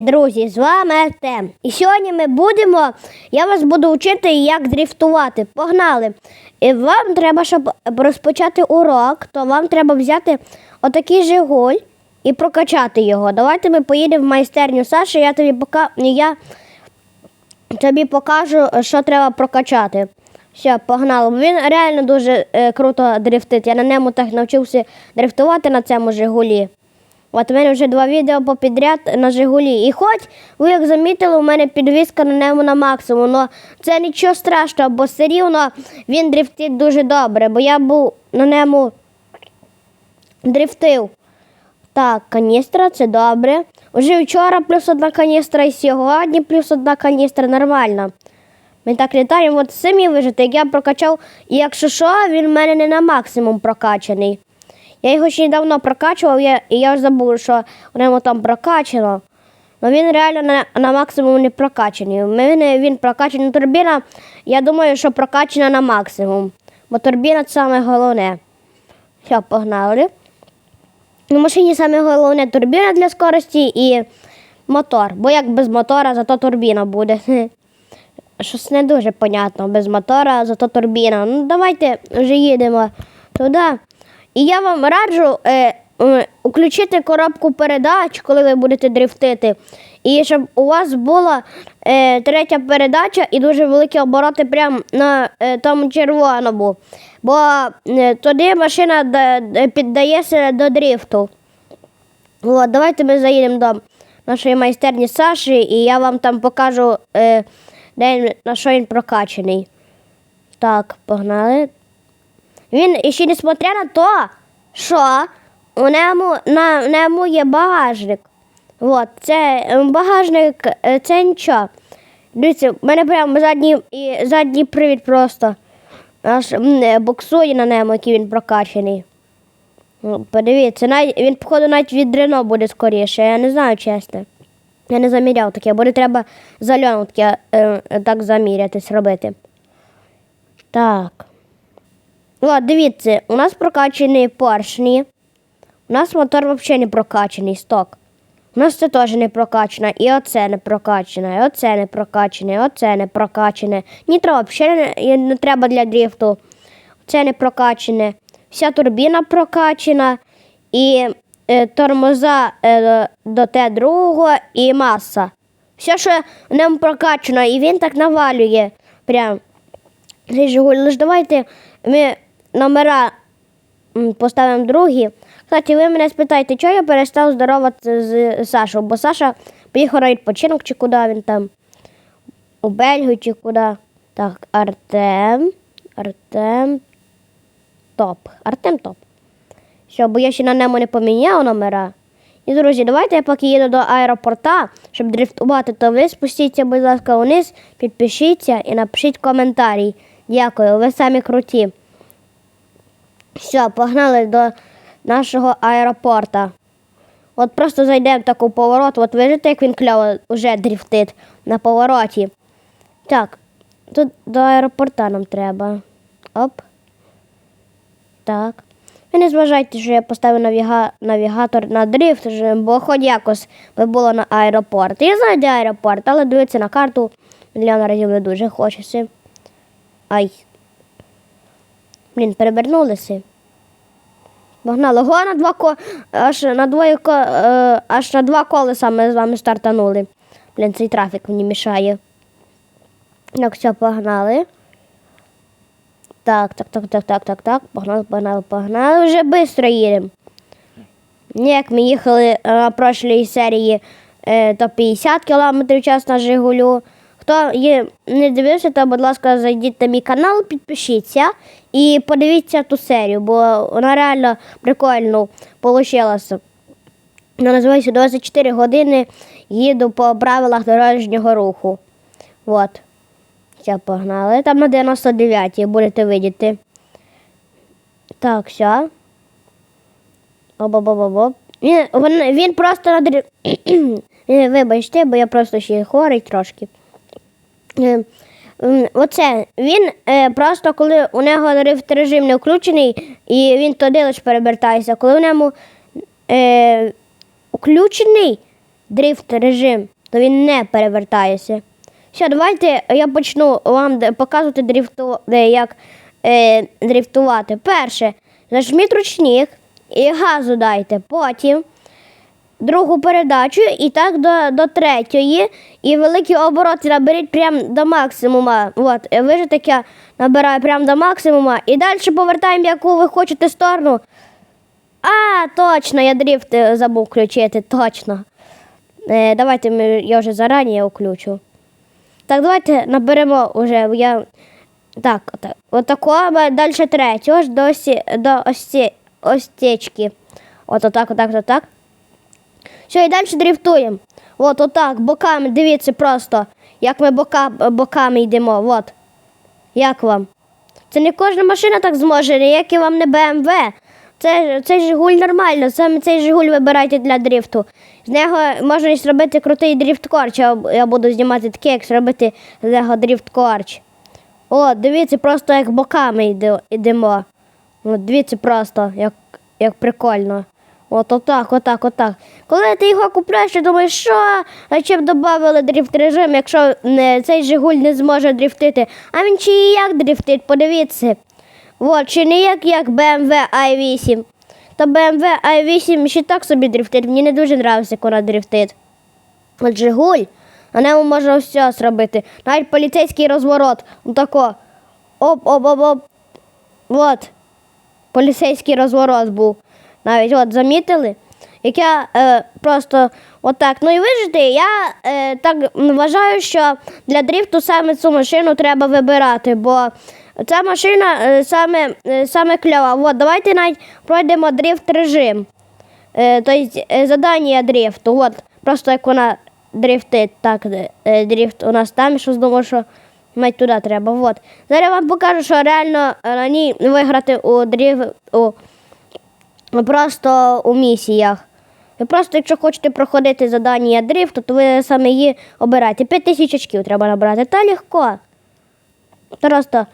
Друзі, з вами Артем. І сьогодні ми будемо, я вас буду вчити, як дрифтувати. Погнали! І вам треба, щоб розпочати урок, то вам треба взяти отакий Жигуль і прокачати його. Давайте ми поїдемо в майстерню Саші, я тобі пока... я тобі покажу, що треба прокачати. Все, погнали. Він реально дуже е, круто дрифтить. Я на ньому так навчився дрифтувати на цьому Жигулі. От у мене вже два відео попідряд на Жигулі. І хоч ви як замітили, у мене підвізка на ньому на максимум. але це нічого страшного, бо все рівно він дрифтить дуже добре, бо я був на ньому дрифтив. Так, каністра, це добре. Уже вчора плюс одна каністра і сьогодні плюс одна каністра нормально. Ми так літаємо, от самі вижити, як я прокачав, і якщо що, він в мене не на максимум прокачаний. Я його ще недавно прокачував, я, і я ж забув, що у ньому там прокачано. Ну він реально на, на максимум не прокачаний. У мене він прокачаний. Турбіна, я думаю, що прокачана на максимум. Бо турбіна це саме головне. Все, погнали. У машині саме головне турбіна для скорості і мотор. Бо як без мотора, зато турбіна буде. Щось не дуже понятно. Без мотора, зато турбіна. Ну давайте вже їдемо туди. І я вам раджу е, е, включити коробку передач, коли ви будете дрифтити. І щоб у вас була е, третя передача і дуже великі обороти прямо на е, тому червоному. Бо е, тоді машина да- піддається до дрифту. От, давайте ми заїдемо до нашої майстерні Саші, і я вам там покажу, е, де на що він прокачаний. Так, погнали. Він ще несмотря на то, що у ньому, на ньому є багажник. От, це е, багажник, е, це нічого. Дивіться, в мене прямо задній, і задній привід просто аж е, буксує на ньому, який він прокачаний. Ну, Подивіться, навіть, він, походу, навіть від Рено буде скоріше. Я не знаю, чесно. Я не заміряв таке, буде треба е, е, так замірятись робити. Так. От, дивіться, у нас прокачані поршні. У нас мотор взагалі не прокачаний, сток. У нас це теж не прокачано, і оце не прокачане, і оце не прокачане, і оце не прокачане. Нітро взагалі не, не треба для дрифту. Це не прокачане. Вся турбіна прокачана, і е, тормоза е, до Т2 і маса. Все, що в ньому прокачано, і він так навалює. Прям. Жигуль, лиш давайте ми номера поставимо другі. Кстати, ви мене спитаєте, чого я перестав здороватися з Сашою, бо Саша поїхав на відпочинок чи куди він там? У Бельгію чи куди. Так, Артем. Артем. Топ. Артем топ. Все, бо я ще на ньому не поміняв номера. І, друзі, давайте я поки їду до аеропорта, щоб дрифтувати, то ви спустіться, будь ласка, вниз, підпишіться і напишіть коментарі. Дякую, ви самі круті. Все, погнали до нашого аеропорта. От просто зайдемо в таку поворот, от бачите, як він кльово вже дрифтить на повороті. Так, тут до аеропорта нам треба. Оп. Так. Ви не зважайте, що я поставив навіга... навігатор на дрифт, бо хоч якось би було на аеропорт. Я знаю, де аеропорт, але дивитися на карту мільйон разів не дуже хочеться. Ай. Блін, перевернулися. Погнали. Го на два ко... аж на двоє ко... е, аж на два колеса ми з вами стартанули. Блін, цей трафік мені мішає. Так, все, погнали. Так, так, так, так, так, так, так. Погнали, погнали, погнали. Вже швидко їдемо. Як ми їхали е, на прошлій серії е, то 50 км час на Жигулю. Хто є, не дивився, то, будь ласка, зайдіть на мій канал, підпишіться і подивіться ту серію, бо вона реально прикольно вийшла. Вона називається 24 години їду по правилах дорожнього руху. От. Все, погнали. Там на 99-й будете видіти. Так, все. Оба-ба-ба-ба. Він, він, просто. Е, Вибачте, бо я просто ще хворий трошки. Е, Оце він е, просто коли у нього дрифт режим не включений, і він туди лише перевертається. Коли у ньому е, включений, дрифт режим, то він не перевертається. Все, давайте я почну вам показувати дрифту, як е, дрифтувати. Перше, зажміть ручник і газу дайте. Потім другу передачу і так до, до третьої. І великі обороти наберіть прямо до максимума. От, ви ж таке набираю прямо до максимума. І далі повертаємо, яку ви хочете сторону. А, точно, я дрифт е, забув включити, точно. Е, давайте я вже зарані включу. Так, давайте наберемо вже. Я... Так, так. Отако, далі третю, аж до, осі, до осі, остечки. От отак, отак, отак. Все, і далі дрифтуємо. От отак, боками, дивіться просто, як ми бока, боками йдемо. От. Як вам? Це не кожна машина так зможе, як і вам не БМВ. Це, цей Жигуль нормально, саме цей Жигуль вибирайте для дрифту. З нього можна зробити крутий дрифт-корч. Я, буду знімати таке, як зробити з нього дрифт-корч. О, дивіться, просто як боками йдемо. Дивіться просто, як, як прикольно. От отак, отак, отак. Коли ти його купляєш, ти думаєш, що а чим додали дрифт режим, якщо не, цей Жигуль не зможе дрифтити. А він чи і як дрифтить, подивіться. От, чи не як, як BMW i8. Та BMW i8 ще так собі дрифтить. Мені не дуже подобається, як вона дрифтить. От Жигуль, на ньому можна все зробити. Навіть поліцейський розворот. Отако. Оп-оп-оп-оп. От. Поліцейський розворот був. Навіть от замітили. Як я е, просто отак. Ну і вижити, я е, так вважаю, що для дрифту саме цю машину треба вибирати, бо ця машина е, саме, е, саме кльова. От, давайте навіть пройдемо дрифт режим. Е, тобто е, задання дрифту. От, просто як вона дрифтить, так, е, дрифт у нас там, що думав, що навіть туди треба. От. Зараз я вам покажу, що реально е, на ній виграти у дрифт. У, просто у місіях. Ви просто, якщо хочете проходити задання дрифту, то ви саме її обираєте. 5 тисяч очків треба набрати. Та легко. Просто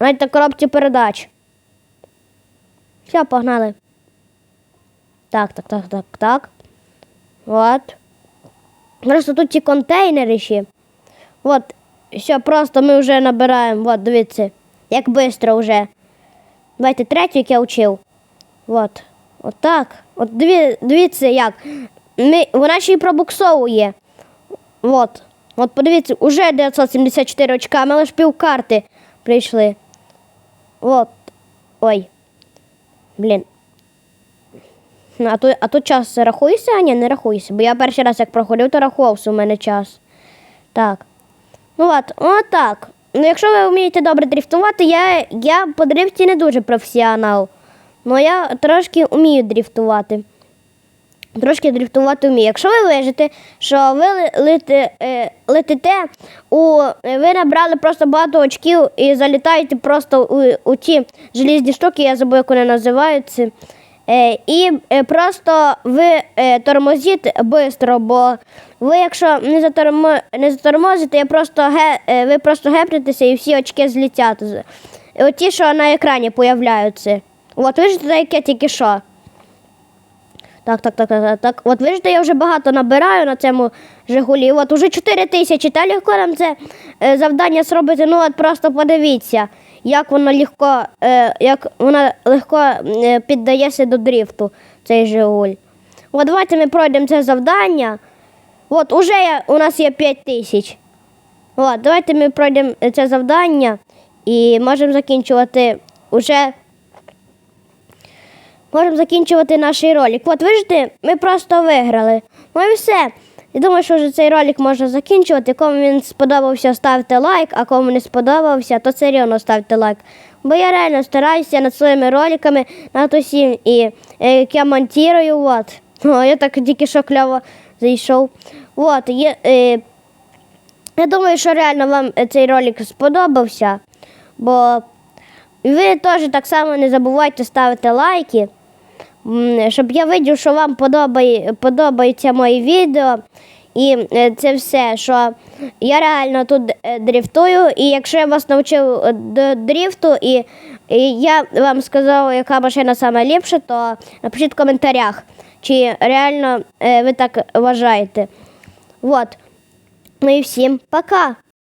навіть на коробці передач. Все, погнали. Так, так, так, так, так. От. Просто тут ці контейнери ще. От, все, просто ми вже набираємо. От, дивіться, як швидко вже. Давайте третю, як я вчив. От. От так. От диві, дивіться, як. Ми, вона ще й пробуксовує. От. От подивіться, уже 974 очка, ми лише пів карти прийшли. От. Ой. Блін. А тут, а тут час рахується, а ні, не рахується. Бо я перший раз як проходив, то рахувався у мене час. Так. Ну от, от так. Ну, якщо ви вмієте добре дрифтувати, я, я по дрифті не дуже професіонал. Ну я трошки вмію дрифтувати. Трошки дрифтувати вмію. Якщо ви вижите, що ви лети, е, летите, у, ви набрали просто багато очків і залітаєте просто у, у ті желізні штуки, я забув, як вони називаються. Е, і е, просто ви е, тормозите швидко, бо ви, якщо не, затормо, не затормозите, просто е, ви просто гепнетеся і всі очки злітять. Оті, що на екрані появляються. От ви ж яке тільки що. Так, так, так, так, так. От бачите, я вже багато набираю на цьому Жигулі. От уже 4 тисячі. Та легко нам це е, завдання зробити. Ну от просто подивіться, як воно легко, е, як воно легко е, піддається до дрифту, цей Жигуль. От давайте ми пройдемо це завдання. От уже я, у нас є 5 тисяч. От, давайте ми пройдемо це завдання і можемо закінчувати уже можемо закінчувати наш ролик. От бачите, ми просто виграли. Ну і все. Я думаю, що вже цей ролик можна закінчувати. Кому він сподобався, ставте лайк, а кому не сподобався, то все рівно ставте лайк. Бо я реально стараюся над своїми роликами над усім і е, як я монтую. От. О, я так тільки що кльово зайшов. От, є, е, я думаю, що реально вам е, цей ролик сподобався. Бо ви теж так само не забувайте ставити лайки, щоб я видів, що вам подобає, подобаються мої відео. І е, це все, що я реально тут е, дрифтую. І якщо я вас навчив е, до дрифту, і, я вам сказав, яка машина саме ліпша, то напишіть в коментарях. чи реально ви так вважаєте. От. Ну і всім пока!